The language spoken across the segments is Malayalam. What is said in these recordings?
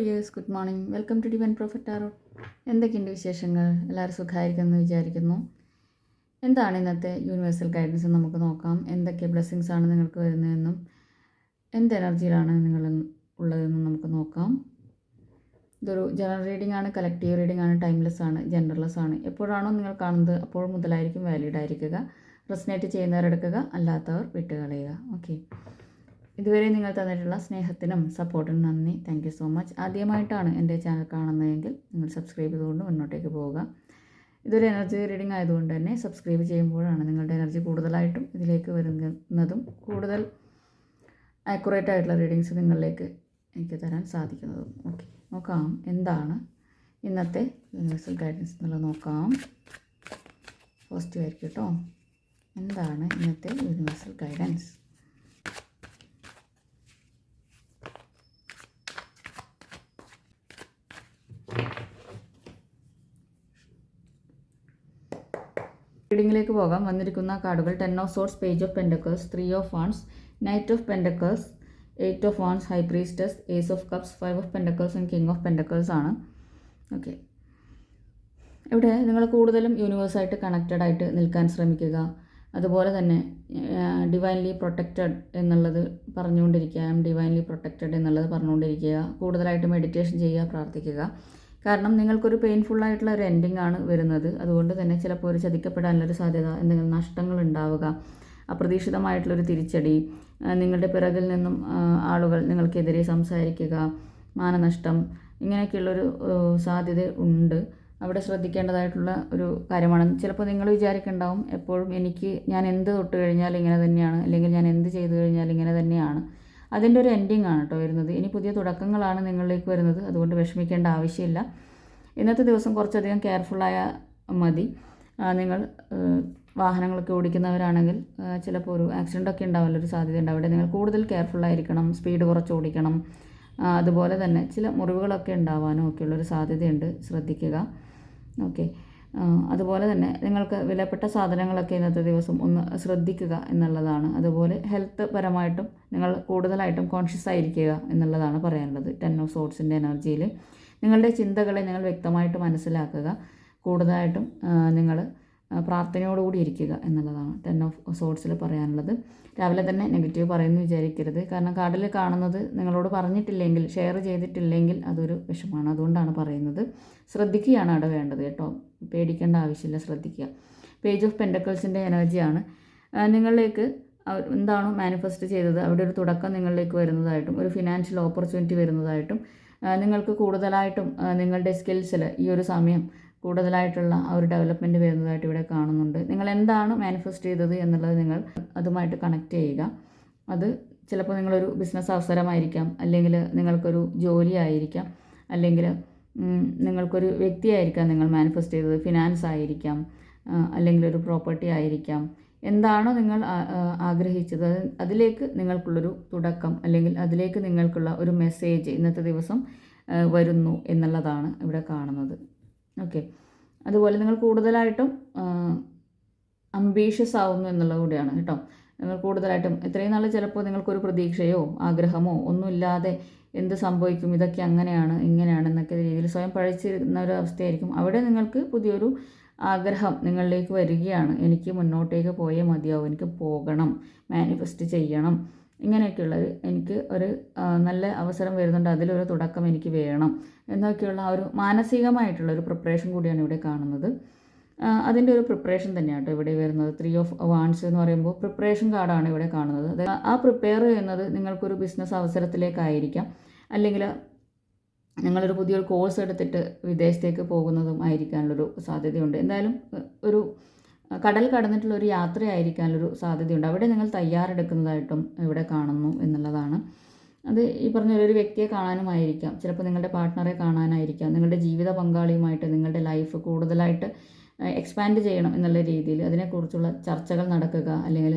Dears good morning welcome to divine prophet ആറോ എന്തൊക്കെയുണ്ട് വിശേഷങ്ങൾ? എല്ലാവരും സുഖമായിരിക്കുമെന്ന് വിചാരിക്കുന്നു. എന്താണ് ഇന്നത്തെ യൂണിവേഴ്സൽ ഗൈഡൻസ് നമുക്ക് നോക്കാം. എന്തൊക്കെ ബ്ലെസ്സിങ്സ് ആണ് നിങ്ങൾക്ക് വരുന്നതെന്നും എന്ത് എനർജിയിലാണ് നിങ്ങൾ ഉള്ളതെന്നും നമുക്ക് നോക്കാം. ഇതൊരു ജനറൽ റീഡിംഗ് ആണ് കളക്റ്റീവ് റീഡിംഗ് ആണ് ടൈംലെസ് ആണ് ജെൻഡർലെസ് ആണ്. എപ്പോഴാണോ നിങ്ങൾ കാണുന്നത് അപ്പോൾ മുതലായിരിക്കും വാലിഡ് ആയിരിക്കുക. റെസ്നേറ്റ് ചെയ്യുന്നവരെടുക്കുക അല്ലാത്തവർ വിട്ടുകളയുക. ഓക്കെ ഇതുവരെ നിങ്ങൾ തന്നിട്ടുള്ള സ്നേഹത്തിനും സപ്പോർട്ടിനും നന്ദി. താങ്ക് സോ മച്ച് ആദ്യമായിട്ടാണ് എന്റെ ചാനൽ കാണുന്നതെങ്കിൽ നിങ്ങൾ സബ്സ്ക്രൈബ് ചെയ്തുകൊണ്ട് മുന്നോട്ടേക്ക് പോവുക. ഇതൊരു എനർജി റീഡിംഗ് ആയതുകൊണ്ട് തന്നെ സബ്സ്ക്രൈബ് ചെയ്യുമ്പോഴാണ് നിങ്ങളുടെ എനർജി കൂടുതലായിട്ടും ഇതിലേക്ക് വരുന്നതും കൂടുതൽ ആക്യുറേറ്റ് ആയിട്ടുള്ള റീഡിങ്സ് നിങ്ങളിലേക്ക് എനിക്ക് തരാൻ സാധിക്കുന്നതും. ഓക്കെ നോക്കാം എന്താണ് ഇന്നത്തെ യൂണിവേഴ്സൽ ഗൈഡൻസ് എന്നുള്ളത് നോക്കാം. പോസിറ്റീവ് ആയിരിക്കും കേട്ടോ. എന്താണ് ഇന്നത്തെ യൂണിവേഴ്സൽ ഗൈഡൻസ് റീഡിങ്ങിലേക്ക് പോകാം. വന്നിരിക്കുന്ന കാർഡുകൾ ten of swords page of pentacles three of wands knight of pentacles eight of wands high priestess ace of cups five of pentacles and king of pentacles ആണ്. ഓക്കെ. ഇവിടെ നിങ്ങൾ കൂടുതലും യൂണിവേഴ്സായിട്ട് കണക്റ്റഡ് ആയിട്ട് നിൽക്കാൻ ശ്രമിക്കുക. അതുപോലെ തന്നെ ഡിവൈൻലി പ്രൊട്ടക്റ്റഡ് എന്നുള്ളത് പറഞ്ഞുകൊണ്ടിരിക്കുക ഡിവൈൻലി പ്രൊട്ടക്റ്റഡ് എന്നുള്ളത് പറഞ്ഞുകൊണ്ടിരിക്കുക കൂടുതലായിട്ട് മെഡിറ്റേഷൻ ചെയ്യുക പ്രാർത്ഥിക്കുക. കാരണം നിങ്ങൾക്കൊരു പെയിൻഫുൾ ആയിട്ടുള്ള ഒരു എൻഡിങ് ആണ് വരുന്നത്. അതുകൊണ്ട് തന്നെ ചിലപ്പോൾ ഒരു ചതിക്കപ്പെടാനുള്ളൊരു സാധ്യത എന്തെങ്കിലും നഷ്ടങ്ങൾ ഉണ്ടാവുക അപ്രതീക്ഷിതമായിട്ടുള്ളൊരു തിരിച്ചടി നിങ്ങളുടെ പിറകിൽ നിന്നും ആളുകൾ നിങ്ങൾക്കെതിരെ സംസാരിക്കുക മാനനഷ്ടം ഇങ്ങനെയൊക്കെയുള്ളൊരു സാധ്യത ഉണ്ട്. അവിടെ ശ്രദ്ധിക്കേണ്ടതായിട്ടുള്ള ഒരു കാര്യമാണ്. ചിലപ്പോൾ നിങ്ങൾ വിചാരിക്കുന്നുണ്ടാവും എപ്പോഴും എനിക്ക് ഞാൻ എന്ത് തൊട്ട് കഴിഞ്ഞാൽ ഇങ്ങനെ തന്നെയാണ് അല്ലെങ്കിൽ ഞാൻ എന്ത് ചെയ്തു കഴിഞ്ഞാൽ ഇങ്ങനെ തന്നെയാണ്. അതിന്റെ ഒരു എൻഡിങ് ആണ് കേട്ടോ വരുന്നത്. ഇനി പുതിയ തുടക്കങ്ങളാണ് നിങ്ങളിലേക്ക് വരുന്നത്. അതുകൊണ്ട് വിഷമിക്കേണ്ട ആവശ്യമില്ല. ഇന്നത്തെ ദിവസം കുറച്ചധികം കെയർഫുള്ളായ മതി. നിങ്ങൾ വാഹനങ്ങളൊക്കെ ഓടിക്കുന്നവരാണെങ്കിൽ ചിലപ്പോൾ ഒരു ആക്സിഡന്റ് ഒക്കെ ഉണ്ടാവാനുള്ള ഒരു സാധ്യത ഉണ്ട്. അവിടെ നിങ്ങൾ കൂടുതൽ കെയർഫുള്ളായിരിക്കണം സ്പീഡ് കുറച്ച് ഓടിക്കണം. അതുപോലെ തന്നെ ചില മുറിവുകളൊക്കെ ഉണ്ടാവാനും ഒക്കെയുള്ളൊരു സാധ്യതയുണ്ട്. ശ്രദ്ധിക്കുക. ഓക്കെ അതുപോലെ തന്നെ നിങ്ങൾക്ക് വിലപ്പെട്ട സാധനങ്ങളൊക്കെ ഇന്നത്തെ ദിവസം ഒന്ന് ശ്രദ്ധിക്കുക എന്നുള്ളതാണ്. അതുപോലെ ഹെൽത്ത് പരമായിട്ടും നിങ്ങൾ കൂടുതലായിട്ടും കോൺഷ്യസ് ആയിരിക്കുക എന്നുള്ളതാണ് പറയാനുള്ളത് ടെൻ ഓഫ് സോട്ട്സിന്റെ എനർജിയിൽ നിങ്ങളുടെ ചിന്തകളെ നിങ്ങൾ വ്യക്തമായിട്ട് മനസ്സിലാക്കുക. കൂടുതലായിട്ടും നിങ്ങൾ പ്രാർത്ഥനയോടുകൂടി ഇരിക്കുക എന്നുള്ളതാണ് ടെൻ ഓഫ് സോഡ്സിൽ പറയാനുള്ളത്. രാവിലെ തന്നെ നെഗറ്റീവ് പറയുന്നു വിചാരിക്കരുത്. കാരണം കാർഡിൽ കാണുന്നത് നിങ്ങളോട് പറഞ്ഞിട്ടില്ലെങ്കിൽ ഷെയർ ചെയ്തിട്ടില്ലെങ്കിൽ അതൊരു വിഷമാണ്. അതുകൊണ്ടാണ് പറയുന്നത്. ശ്രദ്ധിക്കുകയാണ് അവിടെ വേണ്ടത് കേട്ടോ. പേടിക്കേണ്ട ആവശ്യമില്ല ശ്രദ്ധിക്കുക. പേജ് ഓഫ് പെൻഡക്കൾസിന്റെ എനർജിയാണ് നിങ്ങളിലേക്ക് എന്താണോ മാനിഫെസ്റ്റ് ചെയ്തത്? അവിടെ ഒരു തുടക്കം നിങ്ങളിലേക്ക് വരുന്നതായിട്ടും ഒരു ഫിനാൻഷ്യൽ ഓപ്പർച്യൂണിറ്റി വരുന്നതായിട്ടും നിങ്ങൾക്ക് കൂടുതലായിട്ടും നിങ്ങളുടെ സ്കിൽസിൽ ഈ ഒരു സമയം കൂടുതലായിട്ടുള്ള ആ ഒരു ഡെവലപ്മെന്റ് വരുന്നതായിട്ട് ഇവിടെ കാണുന്നുണ്ട്. നിങ്ങൾ എന്താണ് മാനിഫെസ്റ്റ് ചെയ്തത് എന്നുള്ളത് നിങ്ങൾ അതുമായിട്ട് കണക്ട് ചെയ്യുക. അത് ചിലപ്പോൾ നിങ്ങളൊരു ബിസിനസ് അവസരമായിരിക്കാം അല്ലെങ്കിൽ നിങ്ങൾക്കൊരു ജോലി ആയിരിക്കാം അല്ലെങ്കിൽ നിങ്ങൾക്കൊരു വ്യക്തിയായിരിക്കാം നിങ്ങൾ മാനിഫെസ്റ്റ് ചെയ്തത് ഫിനാൻസ് ആയിരിക്കാം അല്ലെങ്കിൽ ഒരു പ്രോപ്പർട്ടി ആയിരിക്കാം. എന്താണോ നിങ്ങൾ ആഗ്രഹിച്ചത്. അതിലേക്ക് നിങ്ങൾക്കുള്ളൊരു തുടക്കം അല്ലെങ്കിൽ അതിലേക്ക് നിങ്ങൾക്കുള്ള ഒരു മെസ്സേജ് ഇന്നത്തെ ദിവസം വരുന്നു എന്നുള്ളതാണ് ഇവിടെ കാണുന്നത്. ഓക്കെ. അതുപോലെ നിങ്ങൾ കൂടുതലായിട്ടും അംബീഷ്യസ് ആവുന്നു എന്നുള്ളത് കൂടിയാണ് കേട്ടോ. നിങ്ങൾ കൂടുതലായിട്ടും ഇത്രയും നാൾ ചിലപ്പോൾ നിങ്ങൾക്കൊരു പ്രതീക്ഷയോ ആഗ്രഹമോ ഒന്നുമില്ലാതെ എന്ത് സംഭവിക്കും ഇതൊക്കെ അങ്ങനെയാണ് ഇങ്ങനെയാണ് എന്നൊക്കെ രീതിയിൽ സ്വയം പഴിച്ചിരുന്ന ഒരു അവസ്ഥയായിരിക്കും. അവിടെ നിങ്ങൾക്ക് പുതിയൊരു ആഗ്രഹം നിങ്ങളിലേക്ക് വരികയാണ്. എനിക്ക് മുന്നോട്ടേക്ക് പോയേ മതിയാവും എനിക്ക് പോകണം മാനിഫെസ്റ്റ് ചെയ്യണം. ഇങ്ങനെയൊക്കെയുള്ളത് എനിക്ക് ഒരു നല്ല അവസരം വരുന്നുണ്ട്. അതിലൊരു തുടക്കം എനിക്ക് വേണം. എന്നൊക്കെയുള്ള ആ ഒരു മാനസികമായിട്ടുള്ള ഒരു പ്രിപ്പറേഷൻ കൂടിയാണ് ഇവിടെ കാണുന്നത്. അതിന്റെ ഒരു പ്രിപ്പറേഷൻ തന്നെയാണ് ഇവിടെ വരുന്നത്. ത്രീ ഓഫ് വാൺസ് എന്ന് പറയുമ്പോൾ പ്രിപ്പറേഷൻ കാർഡാണ് ഇവിടെ കാണുന്നത്. ആ പ്രിപ്പയർ ചെയ്യുന്നത് നിങ്ങൾക്കൊരു ബിസിനസ് അവസരത്തിലേക്കായിരിക്കാം. അല്ലെങ്കിൽ നിങ്ങളൊരു പുതിയൊരു കോഴ്സ് എടുത്തിട്ട് വിദേശത്തേക്ക് പോകുന്നതും ആയിരിക്കാനുള്ളൊരു സാധ്യതയുണ്ട്. എന്തായാലും ഒരു കടൽ കടന്നിട്ടുള്ള ഒരു യാത്രയായിരിക്കാനൊരു സാധ്യതയുണ്ട്. അവിടെ നിങ്ങൾ തയ്യാറെടുക്കുന്നതായിട്ടും ഇവിടെ കാണുന്നു എന്നുള്ളതാണ്. അത് ഈ പറഞ്ഞ ഒരു വ്യക്തിയെ കാണാനുമായിരിക്കാം. ചിലപ്പോൾ നിങ്ങളുടെ പാർട്ട്ണറെ കാണാനായിരിക്കാം. നിങ്ങളുടെ ജീവിത പങ്കാളിയുമായിട്ട് നിങ്ങളുടെ ലൈഫ് കൂടുതലായിട്ട് എക്സ്പാൻഡ് ചെയ്യണം എന്നുള്ള രീതിയിൽ അതിനെക്കുറിച്ചുള്ള ചർച്ചകൾ നടക്കുക. അല്ലെങ്കിൽ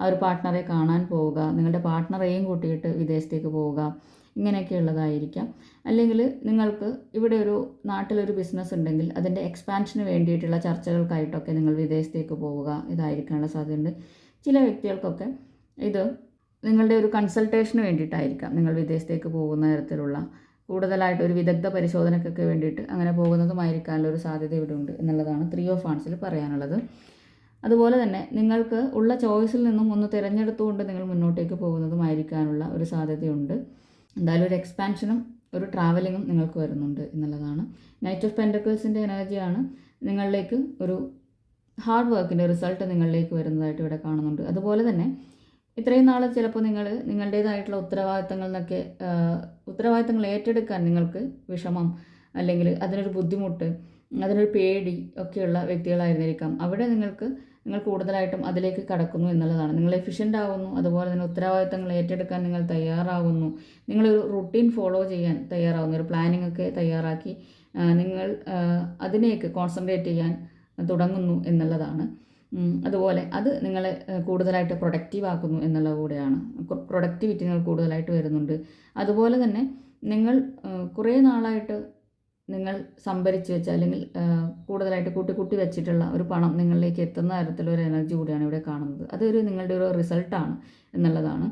ആ ഒരു പാർട്ട്ണറെ കാണാൻ പോവുക. നിങ്ങളുടെ പാർട്ട്ണറെയും കൂട്ടിയിട്ട് വിദേശത്തേക്ക് പോവുക. ഇങ്ങനെയൊക്കെയുള്ളതായിരിക്കാം. അല്ലെങ്കിൽ നിങ്ങൾക്ക് ഇവിടെ ഒരു നാട്ടിലൊരു ബിസിനസ് ഉണ്ടെങ്കിൽ അതിന്റെ എക്സ്പാൻഷന് വേണ്ടിയിട്ടുള്ള ചർച്ചകൾക്കായിട്ടൊക്കെ നിങ്ങൾ വിദേശത്തേക്ക് പോവുക ഇതായിരിക്കാനുള്ള സാധ്യതയുണ്ട്. ചില വ്യക്തികൾക്കൊക്കെ ഇത് നിങ്ങളുടെ ഒരു കൺസൾട്ടേഷന് വേണ്ടിയിട്ടായിരിക്കാം നിങ്ങൾ വിദേശത്തേക്ക് പോകുന്ന തരത്തിലുള്ള കൂടുതലായിട്ട് ഒരു വിദഗ്ധ പരിശോധനയ്ക്കൊക്കെ വേണ്ടിയിട്ട് അങ്ങനെ പോകുന്നതുമായിരിക്കാനുള്ള ഒരു സാധ്യത ഇവിടെ ഉണ്ട് എന്നുള്ളതാണ് ത്രീ ഓഫ് ഫാൻസിൽ പറയാനുള്ളത്. അതുപോലെ തന്നെ നിങ്ങൾക്ക് ഉള്ള ചോയ്സിൽ നിന്നും ഒന്ന് തിരഞ്ഞെടുത്തുകൊണ്ട് നിങ്ങൾ മുന്നോട്ടേക്ക് പോകുന്നതുമായിരിക്കാനുള്ള ഒരു സാധ്യതയുണ്ട്. എന്തായാലും ഒരു എക്സ്പാൻഷനും ഒരു ട്രാവലിങ്ങും നിങ്ങൾക്ക് വരുന്നുണ്ട് എന്നുള്ളതാണ്. നൈറ്റ് ഓഫ് പെൻഡക്കിൾസിന്റെ എനർജിയാണ് നിങ്ങളിലേക്ക് ഒരു ഹാർഡ് വർക്കിന്റെ റിസൾട്ട് നിങ്ങളിലേക്ക് വരുന്നതായിട്ട് ഇവിടെ കാണുന്നുണ്ട്. അതുപോലെ തന്നെ ഇത്രയും നാൾ ചിലപ്പോൾ നിങ്ങൾ നിങ്ങളുടേതായിട്ടുള്ള ഉത്തരവാദിത്തങ്ങൾ എന്നൊക്കെ ഉത്തരവാദിത്തങ്ങൾ ഏറ്റെടുക്കാൻ നിങ്ങൾക്ക് വിഷമം അല്ലെങ്കിൽ അതിനൊരു ബുദ്ധിമുട്ട് അതിനൊരു പേടി ഒക്കെയുള്ള വ്യക്തികളായിരുന്നിരിക്കാം. അവിടെ നിങ്ങൾക്ക് നിങ്ങൾ കൂടുതലായിട്ടും അതിലേക്ക് കടക്കുന്നു എന്നുള്ളതാണ്. നിങ്ങൾ എഫിഷ്യന്റ് ആവുന്നു അതുപോലെ തന്നെ ഉത്തരവാദിത്തങ്ങൾ ഏറ്റെടുക്കാൻ നിങ്ങൾ തയ്യാറാവുന്നു. നിങ്ങളൊരു റുട്ടീൻ ഫോളോ ചെയ്യാൻ തയ്യാറാവുന്നു ഒരു പ്ലാനിംഗ് ഒക്കെ തയ്യാറാക്കി നിങ്ങൾ അതിനേക്ക് കോൺസെൻട്രേറ്റ് ചെയ്യാൻ തുടങ്ങുന്നു എന്നുള്ളതാണ്. അതുപോലെ അത് നിങ്ങളെ കൂടുതലായിട്ട് പ്രൊഡക്റ്റീവ് ആക്കുന്നു എന്നുള്ള കൂടെയാണ്. പ്രൊഡക്റ്റിവിറ്റി നിങ്ങൾ കൂടുതലായിട്ട് വരുന്നുണ്ട്. അതുപോലെ തന്നെ നിങ്ങൾ കുറേ നാളായിട്ട് നിങ്ങൾ സംഭരിച്ച് വെച്ച അല്ലെങ്കിൽ കൂടുതലായിട്ട് കൂട്ടി കൂട്ടി വെച്ചിട്ടുള്ള ഒരു പണം നിങ്ങളിലേക്ക് എത്തുന്ന തരത്തിലൊരു എനർജി കൂടിയാണ് ഇവിടെ കാണുന്നത്. അതൊരു നിങ്ങളുടെ ഒരു റിസൾട്ടാണ് എന്നുള്ളതാണ്.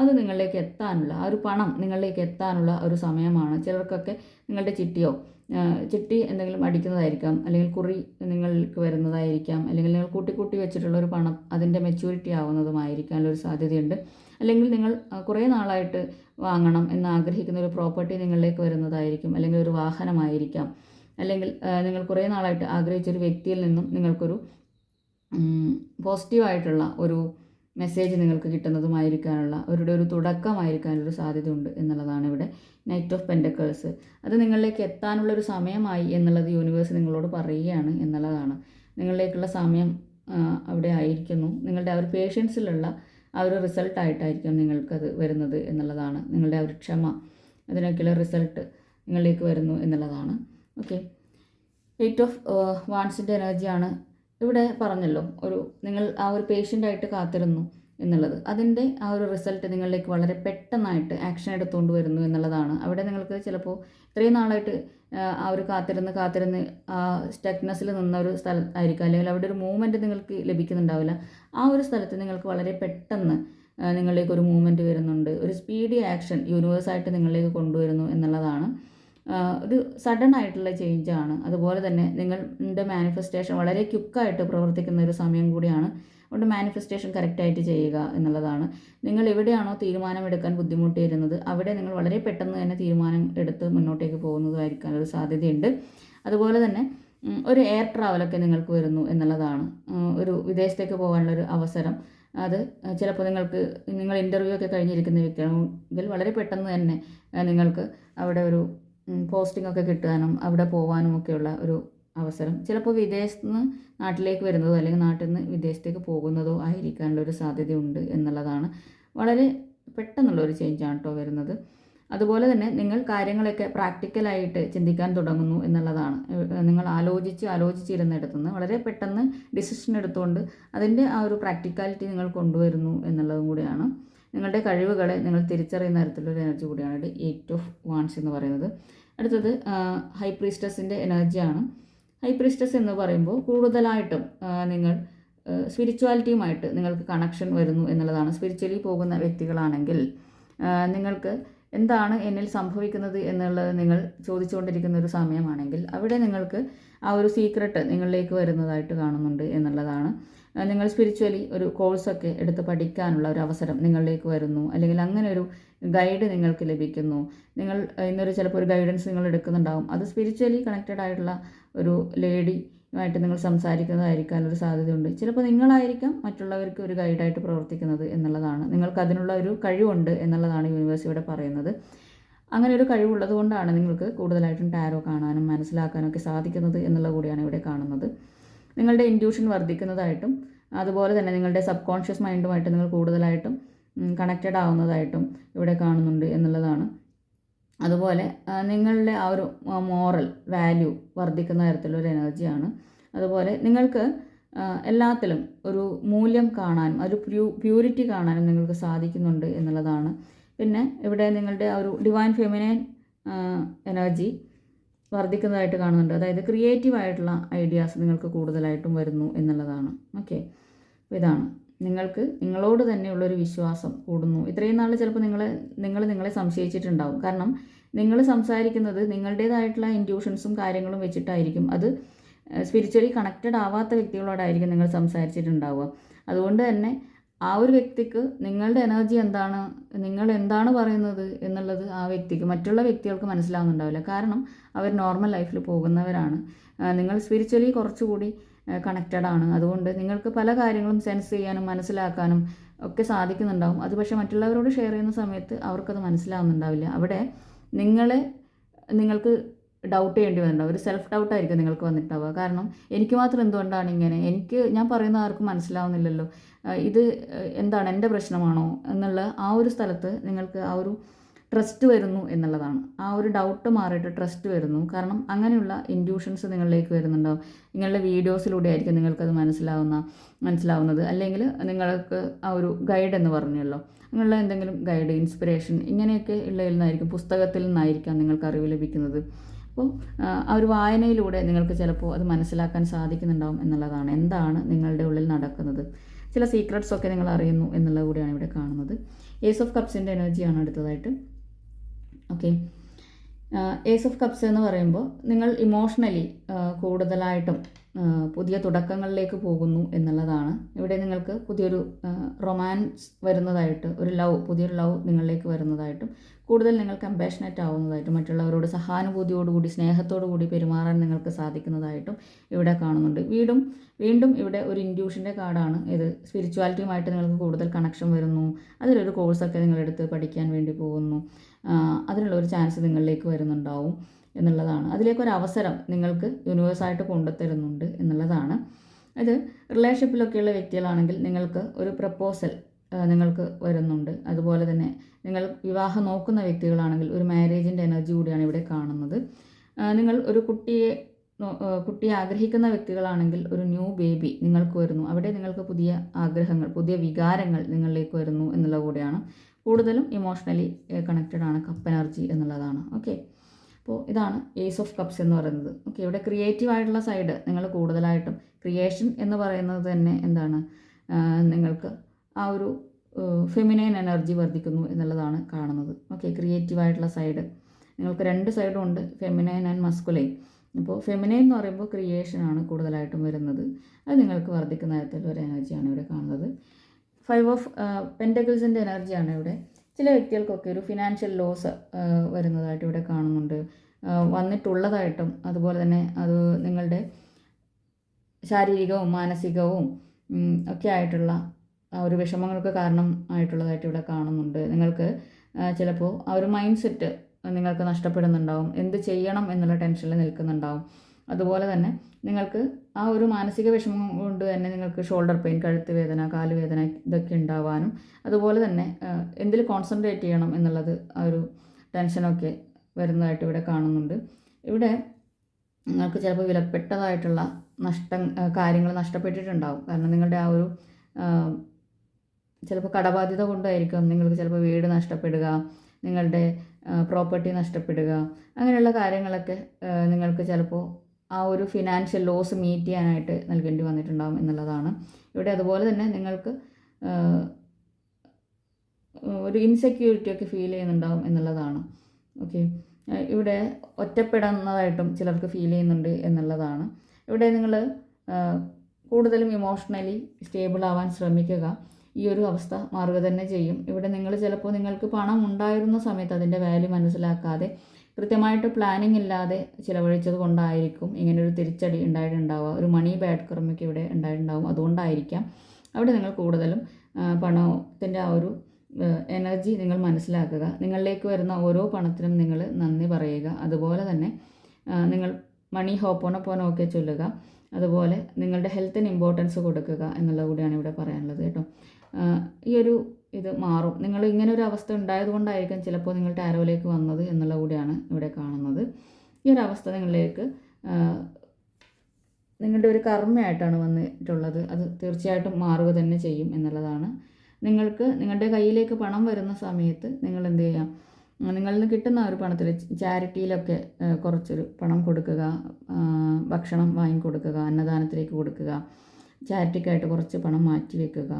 അത് നിങ്ങളിലേക്ക് എത്താനുള്ള ആ ഒരു പണം നിങ്ങളിലേക്ക് എത്താനുള്ള ഒരു സമയമാണ്. ചിലർക്കൊക്കെ നിങ്ങളുടെ ചിട്ടിയോ ചിട്ടി എന്തെങ്കിലും അടിക്കുന്നതായിരിക്കാം അല്ലെങ്കിൽ കുറി നിങ്ങൾക്ക് വരുന്നതായിരിക്കാം അല്ലെങ്കിൽ നിങ്ങൾ കൂട്ടി കൂട്ടി വെച്ചിട്ടുള്ള ഒരു പണം അതിന്റെ മെച്യൂരിറ്റി ആവുന്നതുമായിരിക്കാനുള്ള ഒരു സാധ്യതയുണ്ട്. അല്ലെങ്കിൽ നിങ്ങൾ കുറേ നാളായിട്ട് വാങ്ങണം എന്ന് ആഗ്രഹിക്കുന്ന ഒരു പ്രോപ്പർട്ടി നിങ്ങളിലേക്ക് വരുന്നതായിരിക്കും. അല്ലെങ്കിൽ ഒരു വാഹനമായിരിക്കാം. അല്ലെങ്കിൽ നിങ്ങൾ കുറേ നാളായിട്ട് ആഗ്രഹിച്ച ഒരു വ്യക്തിയിൽ നിന്നും നിങ്ങൾക്കൊരു പോസിറ്റീവായിട്ടുള്ള ഒരു മെസ്സേജ് നിങ്ങൾക്ക് കിട്ടുന്നതുമായിരിക്കാനുള്ള അവരുടെ ഒരു തുടക്കമായിരിക്കാനൊരു സാധ്യതയുണ്ട് എന്നുള്ളതാണ് ഇവിടെ നൈറ്റ് ഓഫ് പെൻഡക്കേഴ്സ് അത് നിങ്ങളിലേക്ക് എത്താനുള്ള ഒരു സമയമായി എന്നുള്ളത് യൂണിവേഴ്സ് നിങ്ങളോട് പറയുകയാണ് എന്നുള്ളതാണ്. നിങ്ങളിലേക്കുള്ള സമയം അവിടെ ആയിരിക്കുന്നു. നിങ്ങളുടെ ആ ഒരു പേഷ്യൻസിലുള്ള ആ ഒരു റിസൾട്ടായിട്ടായിരിക്കും നിങ്ങൾക്കത് വരുന്നത് എന്നുള്ളതാണ്. നിങ്ങളുടെ ആ ഒരു ക്ഷമ അതിനൊക്കെയുള്ള റിസൾട്ട് നിങ്ങളിലേക്ക് വരുന്നു എന്നുള്ളതാണ്. ഓക്കെ എയ്റ്റ് ഓഫ് വാൺസിന്റെ എനർജിയാണ് ഇവിടെ പറഞ്ഞല്ലോ ഒരു നിങ്ങൾ ആ ഒരു പേഷ്യന്റായിട്ട് കാത്തിരുന്നു. എന്നുള്ളത്. അതിന്റെ ആ ഒരു റിസൾട്ട് നിങ്ങളിലേക്ക് വളരെ പെട്ടെന്നായിട്ട് ആക്ഷൻ എടുത്തുകൊണ്ട് വരുന്നു എന്നുള്ളതാണ്. അവിടെ നിങ്ങൾക്ക് ചിലപ്പോൾ ഇത്രയും നാളായിട്ട് ആ ഒരു കാത്തിരുന്ന് കാത്തിരുന്ന് ആ സ്റ്റക്നെസ്സിൽ നിന്ന ഒരു സ്ഥലം ആയിരിക്കും. അല്ലെങ്കിൽ അവിടെ ഒരു മൂവ്മെന്റ് നിങ്ങൾക്ക് ലഭിക്കുന്നുണ്ടാവില്ല. ആ ഒരു സ്ഥലത്ത് നിങ്ങൾക്ക് വളരെ പെട്ടെന്ന് നിങ്ങളിലേക്ക് ഒരു മൂവ്മെന്റ് വരുന്നുണ്ട്. ഒരു സ്പീഡി ആക്ഷൻ യൂണിവേഴ്സായിട്ട് നിങ്ങളിലേക്ക് കൊണ്ടുവരുന്നു എന്നുള്ളതാണ്. ഒരു സഡൻ ആയിട്ടുള്ള ചേഞ്ചാണ് അതുപോലെ തന്നെ നിങ്ങളുടെ മാനിഫെസ്റ്റേഷൻ വളരെ ക്യുക്കായിട്ട് പ്രവർത്തിക്കുന്ന ഒരു സമയം കൂടിയാണ്. അതുകൊണ്ട് മാനിഫെസ്റ്റേഷൻ കറക്റ്റായിട്ട് ചെയ്യുക എന്നുള്ളതാണ്. നിങ്ങൾ എവിടെയാണോ തീരുമാനമെടുക്കാൻ ബുദ്ധിമുട്ടിയിരുന്നത് അവിടെ നിങ്ങൾ വളരെ പെട്ടെന്ന് തന്നെ തീരുമാനം എടുത്ത് മുന്നോട്ടേക്ക് പോകുന്നതായിരിക്കാനൊരു സാധ്യതയുണ്ട്. അതുപോലെ തന്നെ ഒരു എയർ ട്രാവലൊക്കെ നിങ്ങൾക്ക് വരുന്നു എന്നുള്ളതാണ് ഒരു വിദേശത്തേക്ക് പോകാനുള്ളൊരു അവസരം. അത് ചിലപ്പോൾ നിങ്ങൾക്ക് നിങ്ങൾ ഇന്റർവ്യൂ ഒക്കെ കഴിഞ്ഞിരിക്കുന്ന വ്യക്തിയാണെങ്കിൽ വളരെ പെട്ടെന്ന് തന്നെ നിങ്ങൾക്ക് അവിടെ ഒരു പോസ്റ്റിംഗ് ഒക്കെ കിട്ടാനും അവിടെ പോകാനും ഒക്കെയുള്ള ഒരു അവസരം. ചിലപ്പോൾ വിദേശത്ത് നിന്ന് നാട്ടിലേക്ക് വരുന്നതോ അല്ലെങ്കിൽ നാട്ടിൽ നിന്ന് വിദേശത്തേക്ക് പോകുന്നതോ ആയിരിക്കാനുള്ള ഒരു സാധ്യതയുണ്ട് എന്നുള്ളതാണ് വളരെ പെട്ടെന്നുള്ള ഒരു ചേഞ്ചാണ് കേട്ടോ വരുന്നത്. അതുപോലെ തന്നെ നിങ്ങൾ കാര്യങ്ങളൊക്കെ പ്രാക്ടിക്കലായിട്ട് ചിന്തിക്കാൻ തുടങ്ങുന്നു എന്നുള്ളതാണ്. നിങ്ങൾ ആലോചിച്ച് ആലോചിച്ചിരുന്നിടത്തു നിന്ന് വളരെ പെട്ടെന്ന് ഡിസിഷൻ എടുത്തുകൊണ്ട് അതിന്റെ ആ ഒരു പ്രാക്ടിക്കാലിറ്റി നിങ്ങൾ കൊണ്ടുവരുന്നു എന്നുള്ളതും കൂടിയാണ്. നിങ്ങളുടെ കഴിവുകളെ നിങ്ങൾ തിരിച്ചറിയുന്ന തരത്തിലുള്ള എനർജി കൂടിയാണ്. എയ്റ്റ് ഓഫ് വാൺസ് എന്ന് പറയുന്നത്. അടുത്തത് ഹൈ പ്രീസ്റ്റസിന്റെ എനർജിയാണ് ഹൈ പ്രീസ്റ്റസ് എന്ന് പറയുമ്പോൾ കൂടുതലായിട്ടും നിങ്ങൾ സ്പിരിച്വാലിറ്റിയുമായിട്ട് നിങ്ങൾക്ക് കണക്ഷൻ വരുന്നു എന്നുള്ളതാണ്. സ്പിരിച്വലി പോകുന്ന വ്യക്തികളാണെങ്കിൽ നിങ്ങൾക്ക് എന്താണ് എന്നിൽ സംഭവിക്കുന്നത് എന്നുള്ളത് നിങ്ങൾ ചോദിച്ചുകൊണ്ടിരിക്കുന്ന ഒരു സമയമാണെങ്കിൽ അവിടെ നിങ്ങൾക്ക് ആ ഒരു സീക്രട്ട് നിങ്ങളിലേക്ക് വരുന്നതായിട്ട് കാണുന്നുണ്ട് എന്നുള്ളതാണ്. നിങ്ങൾ സ്പിരിച്വലി ഒരു കോഴ്സൊക്കെ എടുത്ത് പഠിക്കാനുള്ള ഒരു അവസരം നിങ്ങളിലേക്ക് വരുന്നു. അല്ലെങ്കിൽ അങ്ങനെ ഒരു ഗൈഡ് നിങ്ങൾക്ക് ലഭിക്കുന്നു. നിങ്ങൾ ഇന്നൊരു ചിലപ്പോൾ ഒരു ഗൈഡൻസ് നിങ്ങൾ എടുക്കുന്നുണ്ടാവും. അത് സ്പിരിച്വലി കണക്റ്റഡ് ആയിട്ടുള്ള ഒരു ലേഡി ആയിട്ട് നിങ്ങൾ സംസാരിക്കുന്നതായിരിക്കാനൊരു സാധ്യതയുണ്ട്. ചിലപ്പോൾ നിങ്ങളായിരിക്കാം മറ്റുള്ളവർക്ക് ഒരു ഗൈഡായിട്ട് പ്രവർത്തിക്കുന്നത് എന്നുള്ളതാണ്. നിങ്ങൾക്ക് അതിനുള്ള ഒരു കഴിവുണ്ട് എന്നുള്ളതാണ് യൂണിവേഴ്സ് ഇവിടെ പറയുന്നത്. അങ്ങനെ ഒരു കഴിവുള്ളത് കൊണ്ടാണ് നിങ്ങൾക്ക് കൂടുതലായിട്ടും ടാരോ കാണാനും മനസ്സിലാക്കാനും ഒക്കെ സാധിക്കുന്നത് എന്നുള്ള കൂടിയാണ് ഇവിടെ കാണുന്നത്. നിങ്ങളുടെ ഇൻഡ്യൂഷൻ വർദ്ധിക്കുന്നതായിട്ടും അതുപോലെ തന്നെ നിങ്ങളുടെ സബ് കോൺഷ്യസ് മൈൻഡുമായിട്ട് നിങ്ങൾ കൂടുതലായിട്ടും കണക്റ്റഡ് ആവുന്നതായിട്ടും ഇവിടെ കാണുന്നുണ്ട് എന്നുള്ളതാണ്. അതുപോലെ നിങ്ങളുടെ ആ ഒരു മോറൽ വാല്യൂ വർദ്ധിക്കുന്ന തരത്തിലൊരു എനർജിയാണ് അതുപോലെ നിങ്ങൾക്ക് എല്ലാത്തിലും ഒരു മൂല്യം കാണാനും ഒരു പ്യൂ പ്യൂരിറ്റി കാണാനും നിങ്ങൾക്ക് സാധിക്കുന്നുണ്ട് എന്നുള്ളതാണ്. പിന്നെ ഇവിടെ നിങ്ങളുടെ ആ ഒരു ഡിവൈൻ ഫെമിനൈൻ എനർജി വർദ്ധിക്കുന്നതായിട്ട് കാണുന്നുണ്ട്. അതായത് ക്രിയേറ്റീവ് ആയിട്ടുള്ള ഐഡിയാസ് നിങ്ങൾക്ക് കൂടുതലായിട്ടും വരുന്നു എന്നുള്ളതാണ്. ഓക്കെ ഇതാണ്. നിങ്ങൾക്ക് നിങ്ങളോട് തന്നെയുള്ളൊരു വിശ്വാസം കൂടുന്നു. ഇത്രയും നാൾ ചിലപ്പോൾ നിങ്ങൾ നിങ്ങൾ നിങ്ങളെ സംശയിച്ചിട്ടുണ്ടാവും. കാരണം നിങ്ങൾ സംസാരിക്കുന്നത് നിങ്ങളുടേതായിട്ടുള്ള ഇൻഡ്യൂഷൻസും കാര്യങ്ങളും വെച്ചിട്ടായിരിക്കും. അത് സ്പിരിച്വലി കണക്റ്റഡ് ആവാത്ത വ്യക്തികളോടായിരിക്കും നിങ്ങൾ സംസാരിച്ചിട്ടുണ്ടാവുക. അതുകൊണ്ട് തന്നെ ആ ഒരു വ്യക്തിക്ക് നിങ്ങളുടെ എനർജി എന്താണ് നിങ്ങൾ എന്താണ് പറയുന്നത് എന്നുള്ളത് ആ വ്യക്തിക്ക് മറ്റുള്ള വ്യക്തികൾക്ക് മനസ്സിലാവുന്നുണ്ടാവില്ല. കാരണം അവർ നോർമൽ ലൈഫിൽ പോകുന്നവരാണ്. നിങ്ങൾ സ്പിരിച്വലി കുറച്ചുകൂടി കണക്റ്റഡ് ആണ്. അതുകൊണ്ട് നിങ്ങൾക്ക് പല കാര്യങ്ങളും സെൻസ് ചെയ്യാനും മനസ്സിലാക്കാനും ഒക്കെ സാധിക്കുന്നുണ്ടാവും. അത് പക്ഷേ മറ്റുള്ളവരോട് ഷെയർ ചെയ്യുന്ന സമയത്ത് അവർക്കത് മനസ്സിലാവുന്നുണ്ടാവില്ല. അവിടെ നിങ്ങളെ നിങ്ങൾക്ക് ഡൗട്ട് ചെയ്യേണ്ടി വന്നിട്ടുണ്ടാവും ഒരു സെൽഫ് ഡൗട്ടായിരിക്കും നിങ്ങൾക്ക് വന്നിട്ടുണ്ടാവുക. കാരണം എനിക്ക് മാത്രം എന്തുകൊണ്ടാണ് ഇങ്ങനെ? എനിക്ക് ഞാൻ പറയുന്ന ആർക്കും മനസ്സിലാവുന്നില്ലല്ലോ. ഇത് എന്താണ് എന്റെ പ്രശ്നമാണോ എന്നുള്ള ആ ഒരു സ്ഥലത്ത് നിങ്ങൾക്ക് ആ ഒരു ട്രസ്റ്റ് വരുന്നു എന്നുള്ളതാണ്. ആ ഒരു ഡൗട്ട് മാറിയിട്ട് ട്രസ്റ്റ് വരുന്നു. കാരണം അങ്ങനെയുള്ള ഇൻഡ്യൂഷൻസ് നിങ്ങളിലേക്ക് വരുന്നുണ്ടാവും. നിങ്ങളുടെ വീഡിയോസിലൂടെ ആയിരിക്കും നിങ്ങൾക്കത് മനസ്സിലാവുന്ന മനസ്സിലാവുന്നത്. അല്ലെങ്കിൽ നിങ്ങൾക്ക് ആ ഒരു ഗൈഡ് എന്ന് പറഞ്ഞല്ലോ. അങ്ങനെയുള്ള എന്തെങ്കിലും ഗൈഡ് ഇൻസ്പിറേഷൻ ഇങ്ങനെയൊക്കെ ഉള്ളതിൽ നിന്നായിരിക്കും പുസ്തകത്തിൽ നിന്നായിരിക്കാം നിങ്ങൾക്ക് അറിവ് ലഭിക്കുന്നത്. അപ്പോൾ ആ ഒരു വായനയിലൂടെ നിങ്ങൾക്ക് ചിലപ്പോൾ അത് മനസ്സിലാക്കാൻ സാധിക്കുന്നുണ്ടാവും എന്നുള്ളതാണ്. എന്താണ് നിങ്ങളുടെ ഉള്ളിൽ നടക്കുന്നത്? ചില സീക്രട്സ് ഒക്കെ നിങ്ങൾ അറിയുന്നു എന്നുള്ളത് കൂടിയാണ് ഇവിടെ കാണുന്നത്. ഏസ് ഓഫ് കപ്സിന്റെ എനർജിയാണ് അടുത്തതായിട്ട്. ഓക്കെ ഏസ് ഓഫ് കപ്സ് എന്ന് പറയുമ്പോൾ നിങ്ങൾ ഇമോഷണലി കൂടുതലായിട്ടും പുതിയ തുടക്കങ്ങളിലേക്ക് പോകുന്നു എന്നുള്ളതാണ്. ഇവിടെ നിങ്ങൾക്ക് പുതിയൊരു റൊമാൻസ് വരുന്നതായിട്ട് ഒരു ലവ് പുതിയൊരു ലവ് നിങ്ങളിലേക്ക് വരുന്നതായിട്ടും കൂടുതൽ നിങ്ങൾ കമ്പാഷനേറ്റ് ആവുന്നതായിട്ടും മറ്റുള്ളവരോട് സഹാനുഭൂതിയോടുകൂടി സ്നേഹത്തോടുകൂടി പെരുമാറാൻ നിങ്ങൾക്ക് സാധിക്കുന്നതായിട്ടും ഇവിടെ കാണുന്നുണ്ട്. വീണ്ടും വീണ്ടും ഇവിടെ ഒരു ഇൻഡ്യൂഷന്റെ കാർഡാണ് ഇത് സ്പിരിച്വാലിറ്റിയുമായിട്ട് നിങ്ങൾക്ക് കൂടുതൽ കണക്ഷൻ വരുന്നു. അതിലൊരു കോഴ്സൊക്കെ നിങ്ങളെടുത്ത് പഠിക്കാൻ വേണ്ടി പോകുന്നു. അതിനുള്ള ഒരു ചാൻസ് നിങ്ങളിലേക്ക് വരുന്നുണ്ടാവും എന്നുള്ളതാണ്. അതിലേക്കൊരു അവസരം നിങ്ങൾക്ക് യൂണിവേഴ്സായിട്ട് കൊണ്ടുത്തരുന്നുണ്ട് എന്നുള്ളതാണ്. അത് റിലേഷൻഷിപ്പിലൊക്കെയുള്ള വ്യക്തികളാണെങ്കിൽ നിങ്ങൾക്ക് ഒരു പ്രപ്പോസൽ നിങ്ങൾക്ക് വരുന്നുണ്ട്. അതുപോലെ തന്നെ നിങ്ങൾ വിവാഹം നോക്കുന്ന വ്യക്തികളാണെങ്കിൽ ഒരു മാരേജിന്റെ എനർജി കൂടിയാണ് ഇവിടെ കാണുന്നത്. നിങ്ങൾ ഒരു കുട്ടിയെ കുട്ടിയെ ആഗ്രഹിക്കുന്ന വ്യക്തികളാണെങ്കിൽ ഒരു ന്യൂ ബേബി നിങ്ങൾക്ക് വരുന്നു. അവിടെ നിങ്ങൾക്ക് പുതിയ ആഗ്രഹങ്ങൾ പുതിയ വികാരങ്ങൾ നിങ്ങളിലേക്ക് വരുന്നു എന്നുള്ള കൂടെയാണ്. കൂടുതലും ഇമോഷണലി കണക്റ്റഡ് ആണ് കപ്പ് എനർജി എന്നുള്ളതാണ്. ഓക്കെ അപ്പോൾ ഇതാണ് ഏസ് ഓഫ് കപ്സ് എന്ന് പറയുന്നത്. ഓക്കെ ഇവിടെ ക്രിയേറ്റീവ് ആയിട്ടുള്ള സൈഡ് നിങ്ങൾ കൂടുതലായിട്ടും ക്രിയേഷൻ എന്ന് പറയുന്നത് തന്നെ എന്താണ്? നിങ്ങൾക്ക് ആ ഒരു ഫെമിനൈൻ എനർജി വർദ്ധിക്കുന്നു എന്നുള്ളതാണ് കാണുന്നത്. ഓക്കെ ക്രിയേറ്റീവ് ആയിട്ടുള്ള സൈഡ് നിങ്ങൾക്ക് രണ്ട് സൈഡും ഉണ്ട് ഫെമിനൈൻ ആൻഡ് മസ്കുലൈൻ അപ്പോൾ ഫെമിനൈൻ എന്ന് പറയുമ്പോൾ ക്രിയേഷനാണ് കൂടുതലായിട്ടും വരുന്നത്. അത് നിങ്ങൾക്ക് വർദ്ധിക്കുന്ന തരത്തിലുള്ള ഒരു എനർജിയാണ് ഇവിടെ കാണുന്നത്. ഫൈവ് ഓഫ് പെന്റക്കിൾസിന്റെ എനർജിയാണ് ഇവിടെ. ചില വ്യക്തികൾക്കൊക്കെ ഒരു ഫിനാൻഷ്യൽ ലോസ് വരുന്നതായിട്ട് ഇവിടെ കാണുന്നുണ്ട്. വന്നിട്ടുള്ളതായിട്ടും അതുപോലെ തന്നെ അത് നിങ്ങളുടെ ശാരീരികവും മാനസികവും ഒക്കെ ആയിട്ടുള്ള ഒരു വിഷമങ്ങൾക്ക് കാരണം ആയിട്ടുള്ളതായിട്ട് ഇവിടെ കാണുന്നുണ്ട്. നിങ്ങൾക്ക് ചിലപ്പോൾ ആ ഒരു മൈൻഡ് സെറ്റ് നിങ്ങൾക്ക് നഷ്ടപ്പെടുന്നുണ്ടാവും. എന്ത് ചെയ്യണം എന്നുള്ള ടെൻഷനിൽ നിൽക്കുന്നുണ്ടാവും. അതുപോലെ തന്നെ നിങ്ങൾക്ക് ആ ഒരു മാനസിക വിഷമം കൊണ്ട് തന്നെ നിങ്ങൾക്ക് ഷോൾഡർ പെയിൻ കഴുത്ത് വേദന കാൽ വേദന ഇതൊക്കെ ഉണ്ടാവാനും അതുപോലെ തന്നെ എന്തിൽ കോൺസെൻട്രേറ്റ് ചെയ്യണം എന്നുള്ളത് ആ ഒരു ടെൻഷനൊക്കെ വരുന്നതായിട്ട് ഇവിടെ കാണുന്നുണ്ട്. ഇവിടെ നിങ്ങൾക്ക് ചിലപ്പോൾ വിലപ്പെട്ടതായിട്ടുള്ള നഷ്ടം കാര്യങ്ങൾ നഷ്ടപ്പെട്ടിട്ടുണ്ടാവും. കാരണം നിങ്ങളുടെ ആ ഒരു ചിലപ്പോൾ കടബാധ്യത കൊണ്ടായിരിക്കും നിങ്ങൾക്ക് ചിലപ്പോൾ വീട് നഷ്ടപ്പെടുക നിങ്ങളുടെ പ്രോപ്പർട്ടി നഷ്ടപ്പെടുക അങ്ങനെയുള്ള കാര്യങ്ങളൊക്കെ നിങ്ങൾക്ക് ചിലപ്പോൾ ആ ഒരു ഫിനാൻഷ്യൽ ലോസ് മീറ്റ് ചെയ്യാനായിട്ട് നൽകേണ്ടി വന്നിട്ടുണ്ടാകും എന്നുള്ളതാണ്. ഇവിടെ അതുപോലെ തന്നെ നിങ്ങൾക്ക് ഒരു ഇൻസെക്യൂരിറ്റി ഒക്കെ ഫീൽ ചെയ്യുന്നുണ്ടാകും എന്നുള്ളതാണ്. ഓക്കെ ഇവിടെ ഒറ്റപ്പെടുന്നതായിട്ടും ചിലർക്ക് ഫീൽ ചെയ്യുന്നുണ്ട് എന്നുള്ളതാണ്. ഇവിടെ നിങ്ങൾ കൂടുതലും ഇമോഷണലി സ്റ്റേബിൾ ആവാൻ ശ്രമിക്കുക. ഈ ഒരു അവസ്ഥ മാറുക തന്നെ ചെയ്യും. ഇവിടെ നിങ്ങൾ ചിലപ്പോൾ നിങ്ങൾക്ക് പണം ഉണ്ടായിരുന്ന സമയത്ത് അതിന്റെ വാല്യൂ മനസ്സിലാക്കാതെ കൃത്യമായിട്ട് പ്ലാനിങ് ഇല്ലാതെ ചിലവഴിച്ചത് കൊണ്ടായിരിക്കും ഒരു തിരിച്ചടി ഉണ്ടായിട്ടുണ്ടാവുക. ഒരു മണി ബാഡ് കർമ്മയ്ക്ക് ഇവിടെ ഉണ്ടായിട്ടുണ്ടാവും. അതുകൊണ്ടായിരിക്കാം അവിടെ നിങ്ങൾ കൂടുതലും പണത്തിന്റെ ആ ഒരു എനർജി നിങ്ങൾ മനസ്സിലാക്കുക. നിങ്ങളിലേക്ക് വരുന്ന ഓരോ പണത്തിനും നിങ്ങൾ നന്ദി പറയുക. അതുപോലെ തന്നെ നിങ്ങൾ മണി ഹോപ്പോണ പോനോ ഒക്കെ ചൊല്ലുക. അതുപോലെ നിങ്ങളുടെ ഹെൽത്തിന് ഇമ്പോർട്ടൻസ് കൊടുക്കുക എന്നുള്ളത് കൂടിയാണ് ഇവിടെ പറയാനുള്ളത് കേട്ടോ. ഈ ഒരു ഇത് മാറും. നിങ്ങൾ ഇങ്ങനെ ഒരു അവസ്ഥ ഉണ്ടായതുകൊണ്ടായിരിക്കും ചിലപ്പോൾ നിങ്ങൾ ടാരോയിലേക്ക് വന്നത് എന്നുള്ള കൂടിയാണ് ഇവിടെ കാണുന്നത്. ഈ ഒരു അവസ്ഥ നിങ്ങളിലേക്ക് നിങ്ങളുടെ ഒരു കർമ്മയായിട്ടാണ് വന്നിട്ടുള്ളത്. അത് തീർച്ചയായിട്ടും മാറുക തന്നെ ചെയ്യും എന്നുള്ളതാണ്. നിങ്ങൾക്ക് നിങ്ങളുടെ കയ്യിലേക്ക് പണം വരുന്ന സമയത്ത് നിങ്ങൾ എന്ത് ചെയ്യാം? നിങ്ങളിൽ നിന്ന് കിട്ടുന്ന ഒരു പണത്തിൽ ചാരിറ്റിയിലൊക്കെ കുറച്ചൊരു പണം കൊടുക്കുക ഭക്ഷണം വാങ്ങിക്കൊടുക്കുക അന്നദാനത്തിലേക്ക് കൊടുക്കുക ചാരിറ്റിക്കായിട്ട് കുറച്ച് പണം മാറ്റി വെക്കുക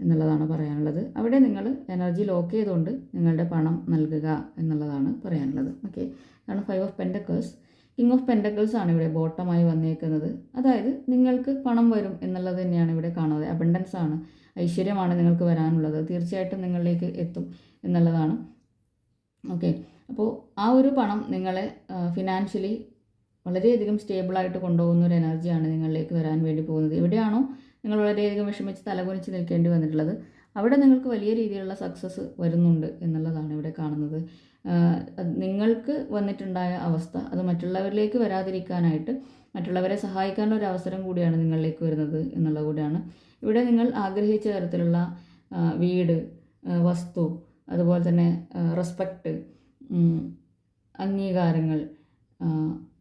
എന്നുള്ളതാണ് പറയാനുള്ളത്. അവിടെ നിങ്ങൾ എനർജി ലോക്ക് ചെയ്തുകൊണ്ട് നിങ്ങളുടെ പണം നൽകുക എന്നുള്ളതാണ് പറയാനുള്ളത്. ഓക്കെ അതാണ് five of pentacles king of pentacles ആണ് ഇവിടെ ബോട്ടമായി വന്നേക്കുന്നത്. അതായത് നിങ്ങൾക്ക് പണം വരും എന്നുള്ളത് തന്നെയാണ് ഇവിടെ കാണുന്നത്. അബണ്ടൻസ് ആണ്. ഐശ്വര്യമാണ് നിങ്ങൾക്ക് വരാനുള്ളത്. തീർച്ചയായിട്ടും നിങ്ങളിലേക്ക് എത്തും എന്നുള്ളതാണ്. ഓക്കെ അപ്പോൾ ആ ഒരു പണം നിങ്ങളെ ഫിനാൻഷ്യലി വളരെയധികം സ്റ്റേബിളായിട്ട് കൊണ്ടുപോകുന്ന ഒരു എനർജിയാണ് നിങ്ങളിലേക്ക് വരാൻ വേണ്ടി പോകുന്നത്. എവിടെയാണോ നിങ്ങൾ വളരെയധികം വിഷമിച്ച് തലകുനിച്ച് നിൽക്കേണ്ടി വന്നിട്ടുള്ളത്? അവിടെ നിങ്ങൾക്ക് വലിയ രീതിയിലുള്ള സക്സസ് വരുന്നുണ്ട് എന്നുള്ളതാണ് ഇവിടെ കാണുന്നത്. നിങ്ങൾക്ക് വന്നിട്ടുണ്ടായ അവസ്ഥ അത് മറ്റുള്ളവരിലേക്ക് വരാതിരിക്കാനായിട്ട് മറ്റുള്ളവരെ സഹായിക്കാനുള്ള ഒരു അവസരം കൂടിയാണ് നിങ്ങളിലേക്ക് വരുന്നത് എന്നുള്ളത് കൂടിയാണ്. ഇവിടെ നിങ്ങൾ ആഗ്രഹിച്ച തരത്തിലുള്ള വീട് വസ്തു അതുപോലെ തന്നെ റെസ്പെക്റ്റ് അംഗീകാരങ്ങൾ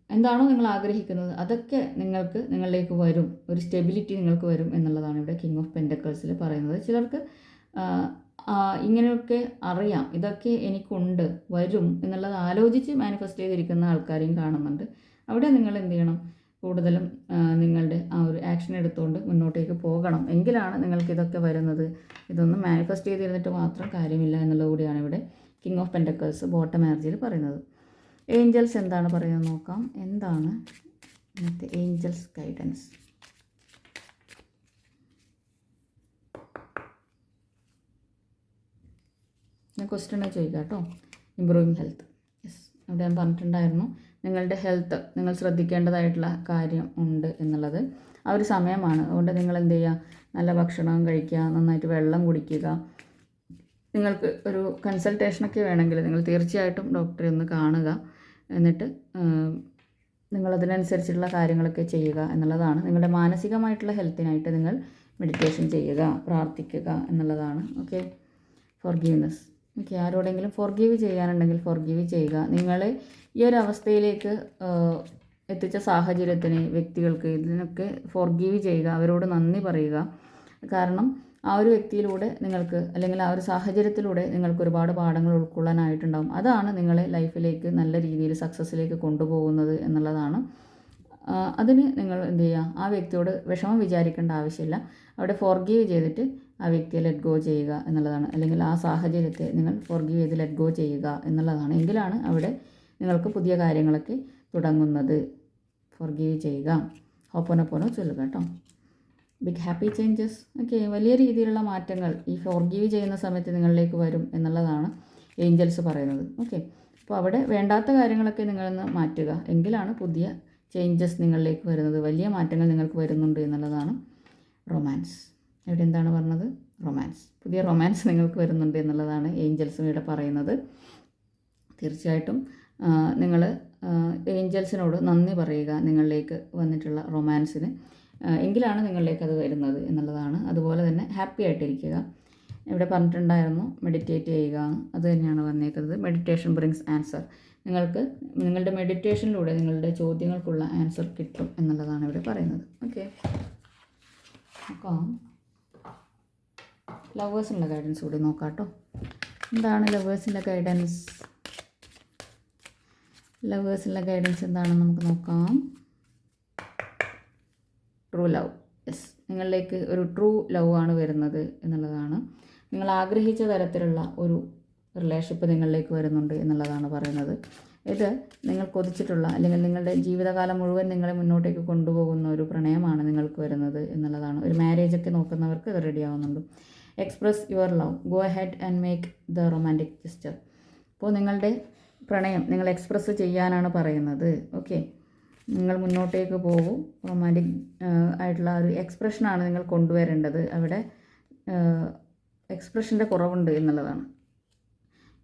എന്താണോ നിങ്ങൾ ആഗ്രഹിക്കുന്നത് അതൊക്കെ നിങ്ങൾക്ക് നിങ്ങളിലേക്ക് വരും. ഒരു സ്റ്റെബിലിറ്റി നിങ്ങൾക്ക് വരും എന്നുള്ളതാണ് ഇവിടെ കിങ് ഓഫ് പെൻഡക്കേഴ്സിൽ പറയുന്നത്. ചിലർക്ക് ഇങ്ങനെയൊക്കെ അറിയാം. ഇതൊക്കെ എനിക്കുണ്ട് വരും എന്നുള്ളത് ആലോചിച്ച് മാനിഫെസ്റ്റ് ചെയ്തിരിക്കുന്ന ആൾക്കാരെയും കാണുന്നുണ്ട്. അവിടെ നിങ്ങൾ എന്ത് ചെയ്യണം? കൂടുതലും നിങ്ങളുടെ ആ ഒരു ആക്ഷൻ എടുത്തുകൊണ്ട് മുന്നോട്ടേക്ക് പോകണം. എങ്കിലാണ് നിങ്ങൾക്ക് ഇതൊക്കെ വരുന്നത്. ഇതൊന്നും മാനിഫെസ്റ്റ് ചെയ്തിരുന്നിട്ട് മാത്രം കാര്യമില്ല എന്നുള്ളത് കൂടിയാണ് ഇവിടെ കിങ് ഓഫ് പെൻഡക്കേഴ്സ് ബോട്ടം എനർജിയിൽ പറയുന്നത്. ഏഞ്ചൽസ് എന്താണ് പറയുന്നത് നോക്കാം. എന്താണ് ഇന്നത്തെ ഏഞ്ചൽസ് ഗൈഡൻസ് ഞാൻ ക്വസ്റ്റ്യൻ ചോദിക്കാം കേട്ടോ. ഇമ്പ്രൂവിങ് ഹെൽത്ത് യെസ് അവിടെ ഞാൻ പറഞ്ഞിട്ടുണ്ടായിരുന്നു നിങ്ങളുടെ ഹെൽത്ത് നിങ്ങൾ ശ്രദ്ധിക്കേണ്ടതായിട്ടുള്ള കാര്യം ഉണ്ട് എന്നുള്ളത്. ആ ഒരു സമയമാണ്. അതുകൊണ്ട് നിങ്ങൾ എന്ത് ചെയ്യുക? നല്ല ഭക്ഷണം കഴിക്കുക നന്നായിട്ട് വെള്ളം കുടിക്കുക. നിങ്ങൾക്ക് ഒരു കൺസൾട്ടേഷനൊക്കെ വേണമെങ്കിൽ നിങ്ങൾ തീർച്ചയായിട്ടും ഡോക്ടറെ ഒന്ന് കാണുക. എന്നിട്ട് നിങ്ങളതിനനുസരിച്ചുള്ള കാര്യങ്ങളൊക്കെ ചെയ്യുക എന്നുള്ളതാണ്. നിങ്ങളുടെ മാനസികമായിട്ടുള്ള ഹെൽത്തിനായിട്ട് നിങ്ങൾ മെഡിറ്റേഷൻ ചെയ്യുക പ്രാർത്ഥിക്കുക എന്നുള്ളതാണ്. ഓക്കെ? ഫോർഗീവ്നെസ്. ഓക്കെ ആരോടെങ്കിലും ഫോർഗീവ് ചെയ്യാനുണ്ടെങ്കിൽ ഫോർഗീവ് ചെയ്യുക. നിങ്ങൾ ഈ ഒരു അവസ്ഥയിലേക്ക് എത്തിച്ച സാഹചര്യത്തിന് വ്യക്തികൾക്ക് ഇതിനൊക്കെ ഫോർഗീവ് ചെയ്യുക. അവരോട് നന്ദി പറയുക. കാരണം ആ ഒരു വ്യക്തിയിലൂടെ നിങ്ങൾക്ക് അല്ലെങ്കിൽ ആ ഒരു സാഹചര്യത്തിലൂടെ നിങ്ങൾക്ക് ഒരുപാട് പാഠങ്ങൾ ഉൾക്കൊള്ളാനായിട്ടുണ്ടാകും അതാണ് നിങ്ങളെ ലൈഫിലേക്ക് നല്ല രീതിയിൽ സക്സസ്സിലേക്ക് കൊണ്ടുപോകുന്നത് എന്നുള്ളതാണ്. അതിന് നിങ്ങൾ എന്ത് ചെയ്യുക? ആ വ്യക്തിയോട് വിഷമം വിചാരിക്കേണ്ട ആവശ്യമില്ല. അവിടെ ഫോർഗീവ് ചെയ്തിട്ട് ആ വ്യക്തിയെ ലെറ്റ് ഗോ ചെയ്യുക എന്നുള്ളതാണ്. അല്ലെങ്കിൽ ആ സാഹചര്യത്തെ നിങ്ങൾ ഫോർഗീവ് ചെയ്ത് ലെറ്റ് ഗോ ചെയ്യുക എന്നുള്ളതാണ്. എങ്കിലാണ് അവിടെ നിങ്ങൾക്ക് പുതിയ കാര്യങ്ങളൊക്കെ തുടങ്ങുന്നത്. ഫോർഗീവ് ചെയ്യുക. ഒപ്പനൊപ്പനോ ചൊല്ലുക കേട്ടോ. ബിഗ് ഹാപ്പി ചേഞ്ചസ് ഓക്കെ വലിയ രീതിയിലുള്ള മാറ്റങ്ങൾ ഈ ഫോർഗീവ് ചെയ്യുന്ന സമയത്ത് നിങ്ങളിലേക്ക് വരും എന്നുള്ളതാണ് ഏഞ്ചൽസ് പറയുന്നത്. ഓക്കെ അപ്പോൾ അവിടെ വേണ്ടാത്ത കാര്യങ്ങളൊക്കെ നിങ്ങളൊന്ന് മാറ്റുക. എങ്കിലാണ് പുതിയ ചേഞ്ചസ് നിങ്ങളിലേക്ക് വരുന്നത്. വലിയ മാറ്റങ്ങൾ നിങ്ങൾക്ക് വരുന്നുണ്ട് എന്നുള്ളതാണ് റൊമാൻസ് ഇവിടെ എന്താണ് പറഞ്ഞത്? റൊമാൻസ് പുതിയ റൊമാൻസ് നിങ്ങൾക്ക് വരുന്നുണ്ട് എന്നുള്ളതാണ് ഏഞ്ചൽസും ഇവിടെ പറയുന്നത്. തീർച്ചയായിട്ടും നിങ്ങൾ ഏഞ്ചൽസിനോട് നന്ദി പറയുക നിങ്ങളിലേക്ക് വന്നിട്ടുള്ള റൊമാൻസിന് എങ്കിലാണ് നിങ്ങളിലേക്ക് അത് വരുന്നത് എന്നുള്ളതാണ്. അതുപോലെ തന്നെ ഹാപ്പി ആയിട്ടിരിക്കുക. ഇവിടെ പറഞ്ഞിട്ടുണ്ടായിരുന്നു മെഡിറ്റേറ്റ് ചെയ്യുക. അത് തന്നെയാണ് വന്നേക്കുന്നത് മെഡിറ്റേഷൻ ബ്രിങ്സ് ആൻസർ നിങ്ങൾക്ക് നിങ്ങളുടെ മെഡിറ്റേഷനിലൂടെ നിങ്ങളുടെ ചോദ്യങ്ങൾക്കുള്ള ആൻസർ കിട്ടും എന്നുള്ളതാണ് ഇവിടെ പറയുന്നത്. ഓക്കെ നോക്കാം ലവേഴ്സിനുള്ള ഗൈഡൻസ് കൂടി നോക്കാം കേട്ടോ. എന്താണ് ലവേഴ്സിന്റെ ഗൈഡൻസ് ലവേഴ്സിന്റെ ഗൈഡൻസ് എന്താണെന്ന് നമുക്ക് നോക്കാം. ട്രൂ ലവ് യെസ് നിങ്ങളിലേക്ക് ഒരു ട്രൂ ലവ് ആണ് വരുന്നത് എന്നുള്ളതാണ്. നിങ്ങൾ ആഗ്രഹിച്ച തരത്തിലുള്ള ഒരു റിലേഷൻഷിപ്പ് നിങ്ങളിലേക്ക് വരുന്നുണ്ട് എന്നുള്ളതാണ് പറയുന്നത്. ഇത് നിങ്ങൾ കൊതിച്ചിട്ടുള്ള അല്ലെങ്കിൽ നിങ്ങളുടെ ജീവിതകാലം മുഴുവൻ നിങ്ങളെ മുന്നോട്ടേക്ക് കൊണ്ടുപോകുന്ന ഒരു പ്രണയമാണ് നിങ്ങൾക്ക് വരുന്നത് എന്നുള്ളതാണ്. ഒരു മാരേജ് ഒക്കെ നോക്കുന്നവർക്ക് ഇത് റെഡി ആവുന്നുണ്ട്. Express your love go ahead and make the romantic gesture അപ്പോൾ നിങ്ങളുടെ പ്രണയം നിങ്ങൾ എക്സ്പ്രസ് ചെയ്യാനാണ് പറയുന്നത്. ഓക്കെ നിങ്ങൾ മുന്നോട്ടേക്ക് പോകും. റൊമാന്റിക് ആയിട്ടുള്ള ഒരു എക്സ്പ്രഷനാണ് നിങ്ങൾ കൊണ്ടുവരേണ്ടത്. അവിടെ എക്സ്പ്രഷന്റെ കുറവുണ്ട് എന്നുള്ളതാണ്.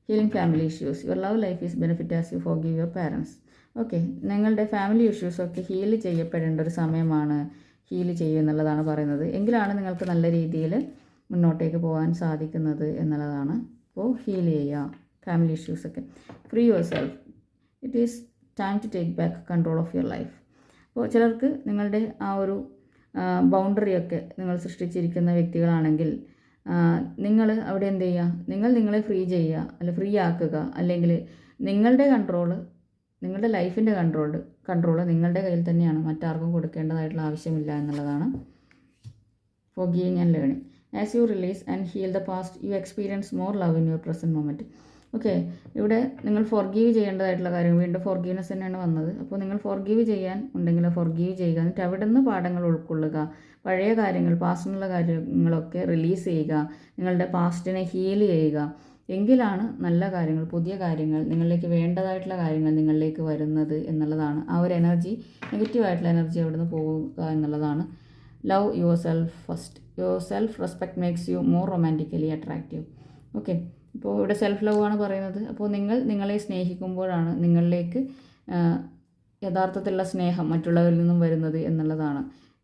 Healing family issues your love life is benefit as you forgive your parents okay നിങ്ങളുടെ ഫാമിലി ഇഷ്യൂസൊക്കെ ഹീൽ ചെയ്യപ്പെടേണ്ട ഒരു സമയമാണ് ഹീൽ ചെയ്യുക എന്നുള്ളതാണ് പറയുന്നത്. എങ്കിലാണ് നിങ്ങൾക്ക് നല്ല രീതിയിൽ മുന്നോട്ടേക്ക് പോകാൻ സാധിക്കുന്നത് എന്നുള്ളതാണ്. അപ്പോൾ ഹീൽ ചെയ്യുക. Family ഇഷ്യൂസൊക്കെ free yourself it is time to take back control of your life അപ്പോൾ ചിലർക്ക് നിങ്ങളുടെ ആ ഒരു ബൗണ്ടറിയൊക്കെ നിങ്ങൾ സൃഷ്ടിച്ചിരിക്കുന്ന വ്യക്തികളാണെങ്കിൽ നിങ്ങൾ അവിടെ എന്ത് ചെയ്യുക? നിങ്ങൾ നിങ്ങളെ ഫ്രീ ചെയ്യുക അല്ല ഫ്രീ ആക്കുക അല്ലെങ്കിൽ നിങ്ങളുടെ കൺട്രോൾ നിങ്ങളുടെ ലൈഫിന്റെ കൺട്രോൾ കൺട്രോൾ നിങ്ങളുടെ കയ്യിൽ തന്നെയാണ്. മറ്റാർക്കും കൊടുക്കേണ്ടതായിട്ടുള്ള ആവശ്യമില്ല എന്നുള്ളതാണ് forgiving and learning as you release and heal the past you experience more love in your present moment okay. ഇവിടെ നിങ്ങൾ ഫോർഗീവ് ചെയ്യേണ്ടതായിട്ടുള്ള കാര്യം വീണ്ടും ഫോർഗീവ്നെസ് തന്നെയാണ് വന്നത്. അപ്പോൾ നിങ്ങൾ ഫോർഗീവ് ചെയ്യാൻ ഉണ്ടെങ്കിൽ ഫോർഗീവ് ചെയ്യുക. എന്നിട്ട് അവിടെ നിന്ന് പാഠങ്ങൾ ഉൾക്കൊള്ളുക. പഴയ കാര്യങ്ങൾ പാസ്റ്റിനുള്ള കാര്യങ്ങളൊക്കെ റിലീസ് ചെയ്യുക. നിങ്ങളുടെ പാസ്റ്റിനെ ഹീൽ ചെയ്യുക. എങ്കിലാണ് നല്ല കാര്യങ്ങൾ പുതിയ കാര്യങ്ങൾ നിങ്ങളിലേക്ക് വേണ്ടതായിട്ടുള്ള കാര്യങ്ങൾ നിങ്ങളിലേക്ക് വരുന്നത് എന്നുള്ളതാണ്. ആ ഒരു എനർജി നെഗറ്റീവായിട്ടുള്ള എനർജി അവിടെ നിന്ന് പോവുക എന്നുള്ളതാണ്. Love yourself first your self respect makes you more romantically attractive okay ഇപ്പോൾ ഇവിടെ സെൽഫ് ലവ് ആണ് പറയുന്നത്. അപ്പോൾ നിങ്ങൾ നിങ്ങളെ സ്നേഹിക്കുമ്പോഴാണ് നിങ്ങളിലേക്ക് യഥാർത്ഥത്തിലുള്ള സ്നേഹം മറ്റുള്ളവരിൽ നിന്നും വരുന്നത് എന്നുള്ളതാണ്.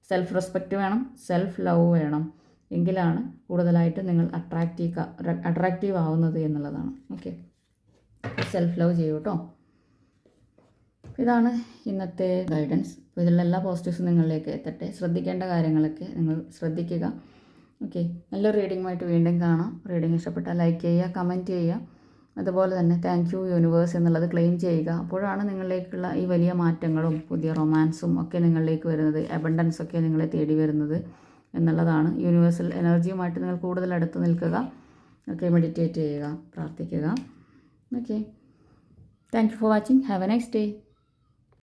സെൽഫ് റെസ്പെക്റ്റ് വേണം സെൽഫ് ലവ് വേണം. എങ്കിലാണ് കൂടുതലായിട്ട് നിങ്ങൾ അട്രാക്റ്റീവ് അട്രാക്റ്റീവ് ആവുന്നത് എന്നുള്ളതാണ്. ഓക്കെ സെൽഫ് ലവ് ചെയ്യൂ കേട്ടോ. ഇതാണ് ഇന്നത്തെ ഗൈഡൻസ് ഇതിലുള്ള എല്ലാ പോസിറ്റീവ്സും നിങ്ങളിലേക്ക് എത്തട്ടെ. ശ്രദ്ധിക്കേണ്ട കാര്യങ്ങളൊക്കെ നിങ്ങൾ ശ്രദ്ധിക്കുക. ഓക്കെ. നല്ല റീഡിങ്ങുമായിട്ട് വീണ്ടും കാണാം. റീഡിങ് ഇഷ്ടപ്പെട്ടാൽ ലൈക്ക് ചെയ്യുക കമന്റ് ചെയ്യുക. അതുപോലെ തന്നെ താങ്ക് യു യൂണിവേഴ്സ് എന്നുള്ളത് ക്ലെയിം ചെയ്യുക. അപ്പോഴാണ് നിങ്ങളിലേക്കുള്ള ഈ വലിയ മാറ്റങ്ങളും പുതിയ റൊമാൻസും ഒക്കെ നിങ്ങളിലേക്ക് വരുന്നത്. അബണ്ടൻസ് ഒക്കെ നിങ്ങളെ തേടി വരുന്നത് എന്നുള്ളതാണ്. യൂണിവേഴ്സൽ എനർജിയുമായിട്ട് നിങ്ങൾ കൂടുതൽ അടുത്ത് നിൽക്കുക. ഓക്കെ മെഡിറ്റേറ്റ് ചെയ്യുക പ്രാർത്ഥിക്കുക. Okay. Thank you for watching have a nice day